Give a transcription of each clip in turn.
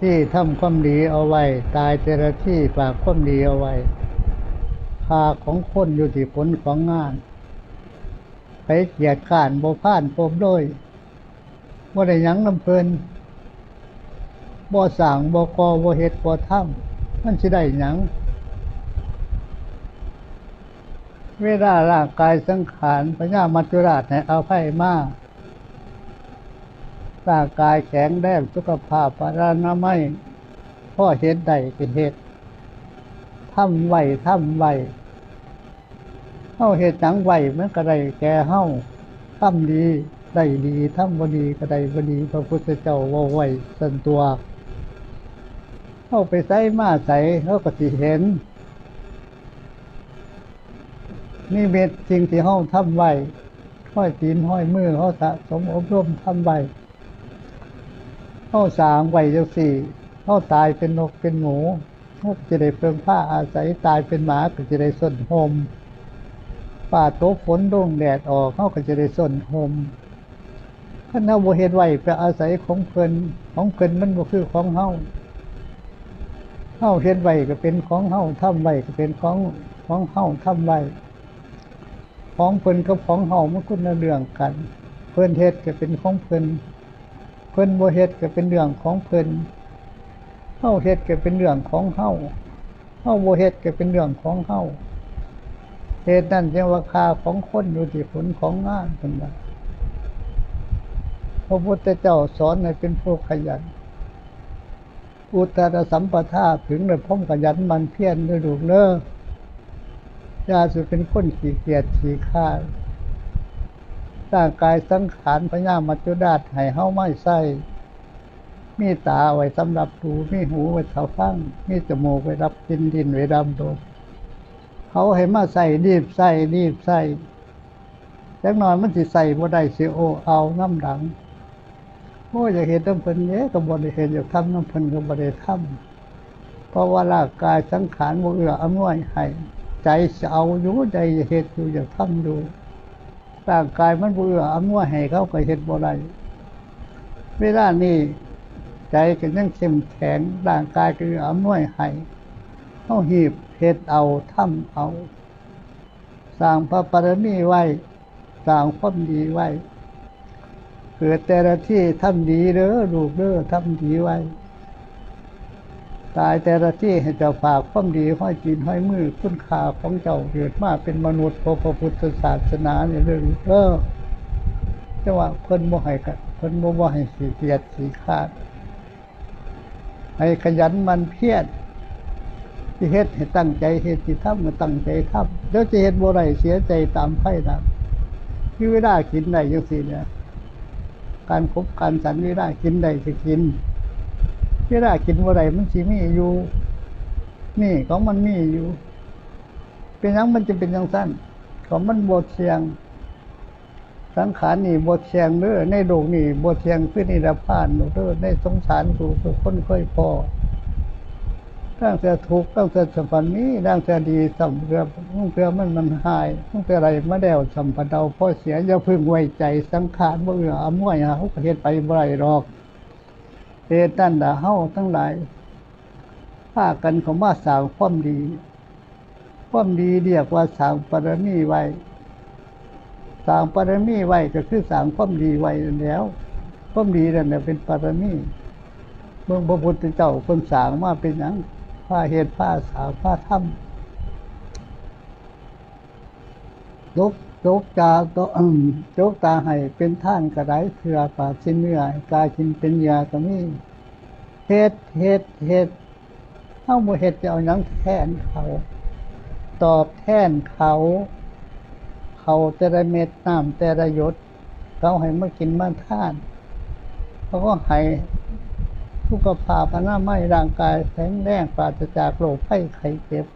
ที่ทำความดีเอาไว้ ตายแต่ละที่ฝากความดีเอาไว้พาของคนอยู่ที่ผลของงาน ไปเกียดขานบ่พ่านปมด้วยบ่ได้ยังนำเพลินบ่สร้างบ่กอบ่เฮ็ดบ่ทำมันสิได้หยังเวลาร่างกายสังขารพญามัจจุราชให้เอาไพ่มา ร่างกายแข็งแรงสุขภาพปรานาไม่พ่อเห็นได้เป็นเหตุทำไหวทำไหวเฮาเหตุหยังไหวมันก็ได้แก่เฮาทำดีได้ดีทำบดีก็ได้บดีพระพุทธเจ้าว่าไหวสันตัวเฮาไปใส่มาใส่เฮาก็สิเห็น นี่เม็ดสิ่งที่เขาทำไว้ห้อยตีนห้อยมือเขาสะสมอบรมทำไว้ เขาสางไว้จังสี่เขาตายเป็นนกเป็นหมูเขาจะได้เพิ่งผ้าอาศัยตายเป็นหมาก็จะได้ส้นโฮมป่าโตฝนดงแดดออกเข้าก็จะได้ส้นโฮมขันเอาโบเฮ็ดไว้ไปอาศัยของเพลินของเพลินมันบ่คือของเฮาเฮาเฮ็ดไว้ก็เป็นของเฮาทำไว้ก็เป็นของของเฮาทำไว้ของเพิ่นกับของเฮามันคนละเรื่องกัน เพิ่นเฮ็ดก็เป็นของเพิ่น เพิ่นบ่เฮ็ดก็เป็นเรื่องของเพิ่นเฮาเฮ็ดก็เป็นเรื่องของเฮาเฮาบ่เฮ็ดก็เป็นเรื่องของเฮาเหตุนั้นจึงว่าค่าของคนอยู่ที่ผลของงานเพิ่นว่าพระพุทธเจ้าสอนให้เป็นผู้ขยันอุตตรสัมปทาถึงได้พร้อมขยันมันเพียรด้วยลูกเด้อยาสุเป็นคนขี้เกียจขี้ข้า ร่างกายสังขารพญามัจจุราชให้เฮาไม่ใส่มีตาไว้สำหรับดูมีหูไว้เท่าฟังมีจมูกไว้รับกินดินไว้ดำดมเขาให้มาใส่รีบใส่รีบใส่จักหน่อยมันสิใส่บ่ได้สิโอเอาน้ำดังโอ้อยากเห็นน้ำเพิ่นเนี้ยก็บ่ได้เห็นอยากทำน้ำเพิ่นก็บ่ได้ทำเพราะว่าร่างกายสังขารบ่เอื้ออำนวยให้ใจจะเอาอยู่ใจจะเฮ็ดอยู่อยากทำดู ร่างกายมันบ่เอื้ออำนวยให้เขาก็เฮ็ดบ่ได้เวลานี้ใจก็ยังเข้มแข็งร่างกายก็เอื้ออำนวยให้เฮาหีบเฮ็ดเอาทำเอาสร้างพระปรมีไว้สร้างความดีไว้เกิดแต่ละที่ทำดีเด้อลูกเด้อทำดีไว้ ตายแต่ละที่ให้เจ้าฝากความดีห้อยจีนห้อยมือคุณค่าของเจ้าเกิดมาเป็นมนุษย์พระพุทธศาสนาเนี่ยเรื่องเออจะว่าเพิ่นบ่ให้กันเพิ่นบ่บ่ให้สีเกียดสีขาด ให้ขยันมันเพียรที่เฮ็ดให้ตั้งใจเฮ็ดที่ทำก็ตั้งใจทำเดี๋ยวจะเฮ็ดบ่ได้เสียใจตามไพ่นะที่เวลากินได้จังซี่เนี่ยการคบการสันเวลากินได้สิกิน เวลากินบ่ได้มันสิมีอยู่ นี่ของมันมีอยู่ เป็นยังมันจะเป็นจังสั้นของมันบทเสียง สังขารนี่บทเสียงเด้อในโลกนี่บทเสียงคือนิรพานเด้อในสงสารถูกทุกคนเคยพอตั้งแต่ทุกข์ตั้งแต่สัมพันธ์นี้ตั้งแต่ดีสัมเพื่อตั้งแต่มันมันหายตั้งแต่อะไรมาแล้วสัมพันธ์เราพ่อเสียอย่าพึ่งไว้ใจสังขารบ่เอื้ออำนวยหาเขาก็เฮ็ดไปบ่ได้หรอก เหตุนั้นดาเฮาทั้งหลายพากันเขามาสางความดี ความดีเรียกว่าสางปรมีไว้สางปรมีไว้ก็คือสางความดีไว้แล้วความดีนั่นแหละเป็นปรมีเมื่อพระพุทธเจ้าคนสางมาเป็นหยังผ้าเหตุผ้าสาวผ้าถ้ำยก ยกตาตัวอืมยกตาให้เป็นท่านกระไรเถื่อปาชิ้นเนื้อกายกินเป็นยาก็มีเฮ็ดเฮ็ดเฮ็ดเฮาบ่เฮ็ดจะเอาหยังแทนเขา ตอบแทนเขา เขาแต่ละเม็ดน้ำแต่ละหยดเขาให้มากินมาทานเขาก็ให้สุขภาพอนามัยร่างกายแข็งแรงปราศจากโรคภัยไข้เจ็บ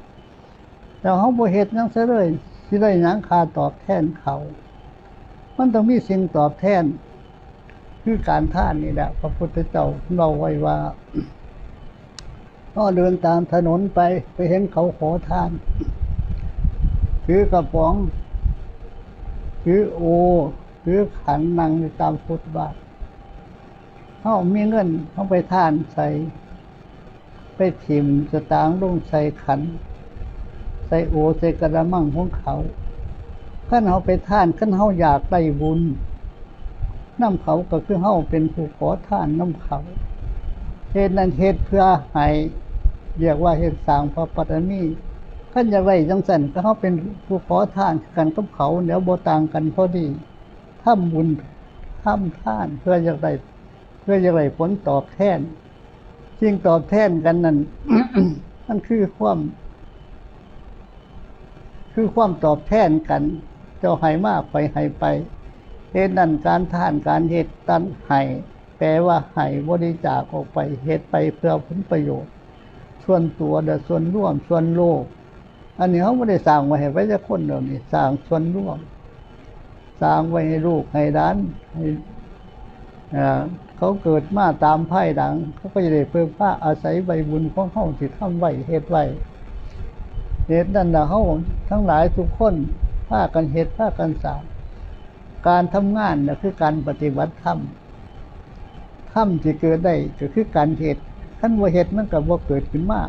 แต่เขาบ่เฮ็ดหยังซะเลย สิได้ยังคาตอบแทนเขา มันต้องมีสิ่งตอบแทน คือการท่านนี่แหละพระพุทธเจ้าเราไว้ว่าก็เดินตามถนนไปไปเห็นเขาขอทาน ถือกระป๋อง ถือโอ ถือขันนั่งตามฟุตบาทเขามีเงินเขาไปทานใส่ ไปถิ่มสตางลงใส่ขัน ใส่โอใส่กระมังของเขาขั้นเขาไปท่านขั้นเขาอยากได้บุญน้ำเขาก็คือเขาเป็นผู้ขอท่านน้ำเขาเหตุนั้นเหตุเพื่อให้เรียกว่าเหตุสางพระปัตมีขั้นอยากได้จังสันก็เขาเป็นผู้ขอท่านกันกับเขาเดี๋ยวโบต่างกันพอดีทำบุญทำท่านเพื่ออยากได้เพื่ออยากได้ผลตอบแทนสิ่งตอบแทนกันนั้นมันคือความ คือความตอบแทนกัน เจ้าให้มากไปให้ไปเหตุนั้นการทานการเหตุตันให้แปลว่าให้บริจาคออกไปเหตุไปเพื่อผลประโยชน์ ส่วนตัวเดส่วนร่วมส่วนโลก อันนี้เขาไม่ได้สร้างไว้ให้ไว้จะคนเดียวนี่สร้างส่วนร่วม สร้างไว้ให้ลูกให้ด้านให้เอ่อเขาเกิดมาตามไพ่ดัง เขาก็จะได้เพิ่มผ้าอาศัยใบบุญของเขาที่ทำไว้เหตุไว้ เหตุนั้นนะเขาทั้งหลายทุกคนพากันเหตุพากันสาการทำงานนะคือการปฏิบัติธรรมธรรมที่เกิดได้ก็คือการเหตุขั้นว่าเหตุมันกับว่าเกิดขึ้นมา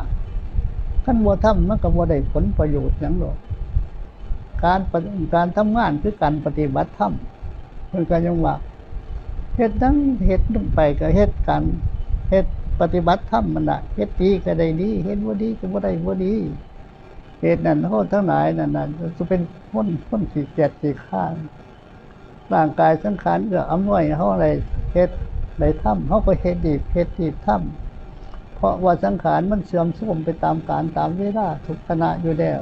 ขั้นว่าทำมันกับว่าได้ผลประโยชน์อย่างหรอกการการทำงานคือการปฏิบัติธรรมเพื่อนกันยังว่าเหตุนั้นเหตุลงไปก็เหตุการเหตุปฏิบัติธรรมมันละเหตุดีก็ได้ดีเหตุว่าดีก็ว่าได้ว่าดี ตุนั้นเขาทั้งหลายนั่นน่ะจะเป็นคนคนขี้เกียจขี้ข้านร่างกายสังขารเอื้ออำนวยเขาอะไรเหตุใดถ้ำเขาก็เหตุดีเหตุดีถ้ำเพราะว่าสังขารมันเสื่อมโทรมไปตามการตามเวลาทุกขณะอยู่แล้ว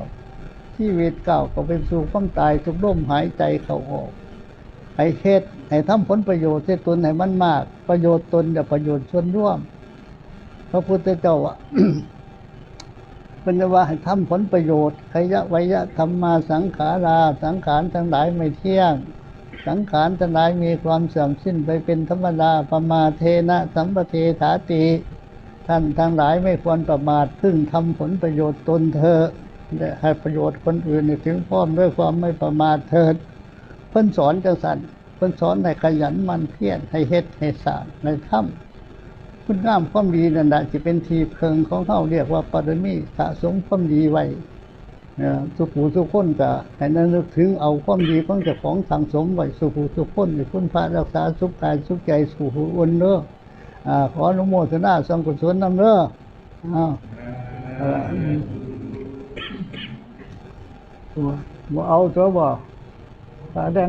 ชีวิตเก่าก็เป็นสู่ความตายทุกลมหายใจเข้าออกให้เหตุให้ทำผลประโยชน์ที่ตนให้มันมาก ประโยชน์ตนกับประโยชน์ส่วนร่วม พระพุทธเจ้าอะ เป็นว่าให้ทำผลประโยชน์ขยะวยะธรรมาสังขารา สังขารทั้งหลายไม่เที่ยง สังขารทั้งหลายมีความเสื่อมสิ้นไปเป็นธรรมดาประมาเทนะสัมปเทถาติท่านทั้งหลายไม่ควรประมาทพึ่งทำผลประโยชน์ตนเธอและให้ประโยชน์คนอื่นถึงพร้อมด้วยความไม่ประมาทเถิดเพิ่นสอนจังสันเพิ่นสอนให้ขยันมันเพียรให้เฮ็ดให้สร้างในถ้ำ คุณงามความดีนั่นแหละจะเป็นทีเพิงของเขาเรียกว่าปารมีสะสมความดีไว้สุขูสุขคนก็ให้นั้นนึกถึงเอาความดีของเจ้าของสั่งสมไว้สุขูสุขคนให้คุณพระรักษาสุขกายสุขใจสุขอุ่นเด้ออ่าขออนุโมทนาสังกุศลนำเด้ออ้าวเอ่อตัวบ่เอาตัวบ่าแดง